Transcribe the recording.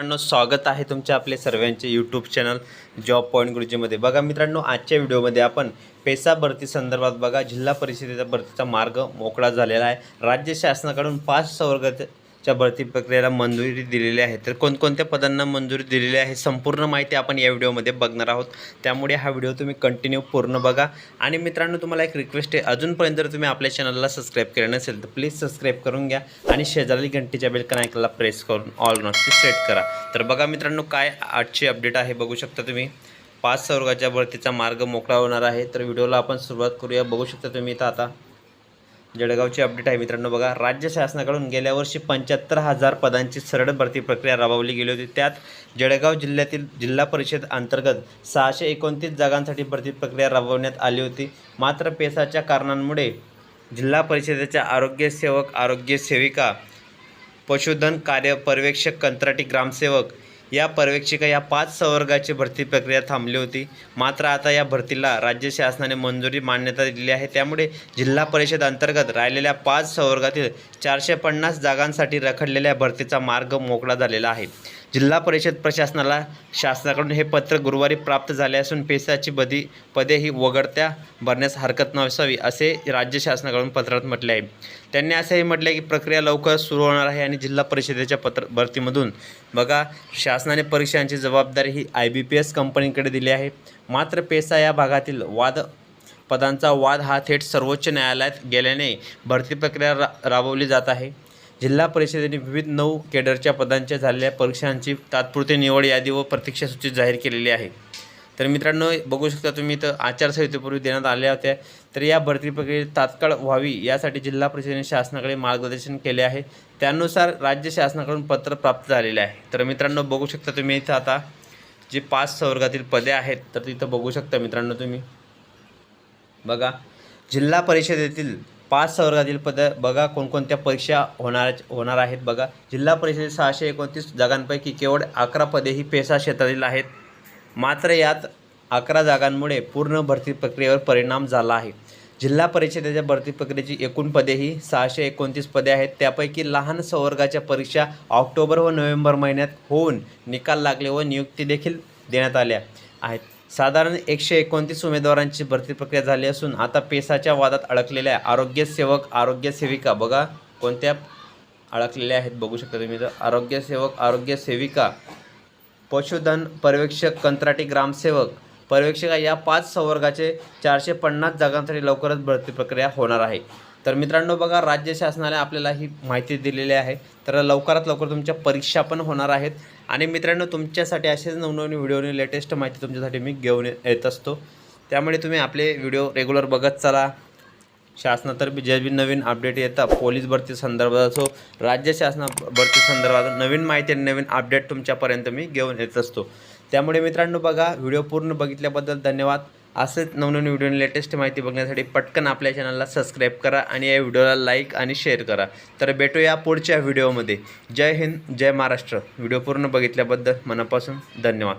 मित्रांनो स्वागत आहे तुमच्या आपले सर्वांचे यूट्यूब चॅनल जॉब पॉईंट गुरुजीमध्ये बघा मित्रांनो आजच्या व्हिडिओमध्ये आपण पेसा भरती संदर्भात बघा जिल्हा परिषदेच्या भरतीचा मार्ग मोकळा झालेला आहे. राज्य शासनाकडून पाच संवर्गाच्या च्या भरती प्रक्रियेला मंजुरी दिलेली आहे. तर कोणकोणत्या पदांना मंजुरी दिलेली आहे संपूर्ण माहिती आपण या व्हिडिओमध्ये बघणार आहोत. त्यामुळे हा व्हिडिओ तुम्ही कंटिन्यू पूर्ण बघा. आणि मित्रांनो तुम्हाला एक रिक्वेस्ट आहे. अजूनपर्यंत जर तुम्ही आपल्या चॅनलला सबस्क्राईब केलं नसेल तर प्लीज सबस्क्राईब करून घ्या आणि शेजारी घंटीच्या बेल कनायकला प्रेस करून ऑल नॉटची सेट करा. तर बघा मित्रांनो काय आजची अपडेट आहे बघू शकता तुम्ही. पाच सवर्गाच्या भरतीचा मार्ग मोकळा होणार आहे. तर व्हिडिओला आपण सुरुवात करूया. बघू शकता तुम्ही इथं आता. जळगावची अपडेट आहे मित्रांनो बघा. राज्य शासनाकडून गेल्या वर्षी पंच्याहत्तर हजार पदांची सरळ भरती प्रक्रिया राबवली गेली होती. त्यात जळगाव जिल्ह्यातील जिल्हा परिषद अंतर्गत सहाशे एकोणतीस जागांसाठी भरती प्रक्रिया राबवण्यात आली होती. मात्र पेसाच्या कारणांमुळे जिल्हा परिषदेच्या आरोग्य सेवक आरोग्य सेविका पशुधन कार्य पर्यवेक्षक कंत्राटी ग्रामसेवक या पर्यवेक्षिका या पाच संवर्गाची भरती प्रक्रिया थांबली होती. मात्र आता या भरतीला राज्य शासनाने मंजुरी मान्यता दिली आहे. त्यामुळे जिल्हा परिषद अंतर्गत राहिलेल्या पाच संवर्गातील चारशे पन्नास जागांसाठी रखडलेल्या भरतीचा मार्ग मोकळा झालेला आहे. जिल्हा परिषद प्रशासनाला शासनाकडून हे पत्र गुरुवारी प्राप्त झाले असून पेसाची बदी पदे ही वगळत्या भरण्यास हरकत नसावी असे राज्य शासनाकडून पत्रात म्हटले आहे. त्यांनी असंही म्हटले की प्रक्रिया लवकर सुरू होणार आहे आणि जिल्हा परिषदेच्या पत्र भरतीमधून. बघा शासनाने परीक्षांची जबाबदारी ही आय बी पी एस कंपनीकडे दिली आहे. मात्र पेसा या भागातील वाद पदांचा वाद हा थेट सर्वोच्च न्यायालयात गेल्याने भरती प्रक्रिया रा राबवली जात आहे. जिल्हा परिषदेने विविध नऊ केडरच्या पदांच्या झालेल्या परीक्षांची तात्पुरती निवड यादी व प्रतीक्षा सूची जाहीर केलेली आहे. तर मित्रांनो बघू शकता तुम्ही इथं आचारसंहितेपूर्वी देण्यात आल्या होत्या. तर या भरती प्रक्रियेत तात्काळ व्हावी यासाठी जिल्हा परिषदेने शासनाकडे मार्गदर्शन केले आहे. त्यानुसार राज्य शासनाकडून पत्र प्राप्त झालेले आहे. तर मित्रांनो बघू शकता तुम्ही इथं आता जे पाच संवर्गातील पदे आहेत तर तिथं बघू शकता मित्रांनो तुम्ही. बघा जिल्हा परिषदेतील पाच संवर्गातील पदं बघा कोणकोणत्या परीक्षा होणार होणार आहेत बघा. जिल्हा परिषदेत सहाशे एकोणतीस जागांपैकी केवळ अकरा पदे ही पेसा क्षेत्रातील आहेत. मात्र यात अकरा जागांमुळे पूर्ण भरती प्रक्रियेवर परिणाम झाला आहे. जिल्हा परिषदेच्या भरती प्रक्रियेची एकूण पदे ही सहाशे एकोणतीस पदे आहेत. त्यापैकी लहान संवर्गाच्या परीक्षा ऑक्टोबर व नोव्हेंबर महिन्यात होऊन निकाल लागले व नियुक्ती देखील देण्यात आल्या आहेत. साधारण एकशे एकोणतीस उमेदवारांची भरती प्रक्रिया झाली असून आता पेसाच्या वादात अडकलेल्या आरोग्य सेवक आरोग्य सेविका बघा कोणत्या अडकलेल्या आहेत बघू शकता तुम्ही तर आरोग्य सेवक आरोग्य सेविका पशुधन पर्यवेक्षक कंत्राटी ग्रामसेवक पर्यवेक्षिका या पाच संवर्गाचे चारशे पन्नास जागांसाठी लवकरच भरती प्रक्रिया होणार आहे. तर मित्रांनो बघा राज्य शासनाने आपल्याला ही माहिती दिलेली आहे. तर लवकरात लवकर तुमच्या परीक्षा पण होणार आहेत. आणि मित्रांनो तुमच्यासाठी असेच नवनवीन व्हिडिओने लेटेस्ट माहिती तुमच्यासाठी मी घेऊन ये- येत असतो. त्यामुळे तुम्ही आपले व्हिडिओ रेग्युलर बघत चला. शासनातर्फे जे बी नवीन अपडेट येतात. पोलीस भरती संदर्भात असो राज्य शासना भरती संदर्भात नवीन माहिती आणि नवीन अपडेट तुमच्यापर्यंत मी घेऊन येत असतो. त्यामुळे मित्रांनो बघा व्हिडिओ पूर्ण बघितल्याबद्दल धन्यवाद. असेच नवनवीन व्हिडिओ लेटेस्ट माहिती बघण्यासाठी पटकन आपल्या चॅनलला सबस्क्राईब करा आणि या व्हिडिओला लाईक आणि शेअर करा. तर भेटूया पुढच्या व्हिडिओमध्ये जय हिंद जय महाराष्ट्र. व्हिडिओ पूर्ण बघितल्याबद्दल मनापासून धन्यवाद.